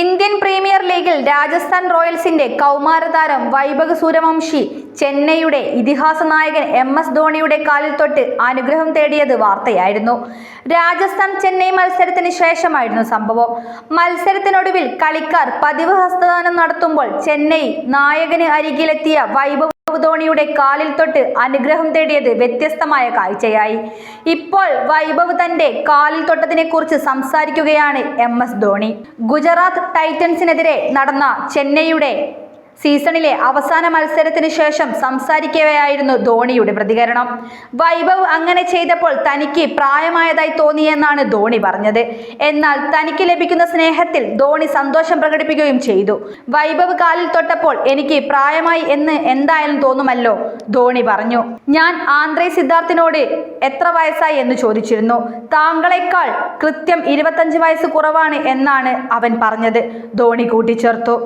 Indian premier ലീഗിൽ രാജസ്ഥാൻ റോയൽസിന്റെ കൗമാരതാരം വൈഭവ് സൂര്യവംശി ചെന്നൈയുടെ ഇതിഹാസ നായകൻ എം എസ് ധോണിയുടെ കാലിൽ തൊട്ട് അനുഗ്രഹം തേടിയത് വാർത്തയായിരുന്നു. രാജസ്ഥാൻ ചെന്നൈ മത്സരത്തിന് ശേഷമായിരുന്നു സംഭവം. മത്സരത്തിനൊടുവിൽ കളിക്കാർ പതിവ് ഹസ്തദാനം നടത്തുമ്പോൾ ചെന്നൈ നായകന് അരികിലെത്തിയ വൈഭവ് ധോണിയുടെ കാലിൽ തൊട്ട് അനുഗ്രഹം തേടിയത് വ്യത്യസ്തമായ കാഴ്ചയായി. ഇപ്പോൾ വൈഭവ് തന്റെ കാലിൽ തൊട്ടതിനെ കുറിച്ച് സംസാരിക്കുകയാണ് എം എസ് ധോണി. ഗുജറാത്ത് ടൈറ്റൻസിനെതിരെ നടന്ന ചെന്നൈയുടെ സീസണിലെ അവസാന മത്സരത്തിന് ശേഷം സംസാരിക്കവെയായിരുന്നു ധോണിയുടെ പ്രതികരണം. വൈഭവ് അങ്ങനെ ചെയ്തപ്പോൾ തനിക്ക് പ്രായമായതായി തോന്നിയെന്നാണ് ധോണി പറഞ്ഞത്. എന്നാൽ തനിക്ക് ലഭിക്കുന്ന സ്നേഹത്തിൽ ധോണി സന്തോഷം പ്രകടിപ്പിക്കുകയും ചെയ്തു. വൈഭവ് കാലിൽ തൊട്ടപ്പോൾ എനിക്ക് പ്രായമായി എന്ന് എന്തായാലും തോന്നുമല്ലോ ധോണി പറഞ്ഞു. ഞാൻ ആന്ധ്രേ സിദ്ധാർത്ഥിനോട് എത്ര വയസ്സായി എന്ന് ചോദിച്ചിരുന്നു. താങ്കളെക്കാൾ കൃത്യം ഇരുപത്തഞ്ച് വയസ്സ് കുറവാണ് എന്നാണ് അവൻ പറഞ്ഞത്. ധോണി കൂട്ടിച്ചേർത്തു.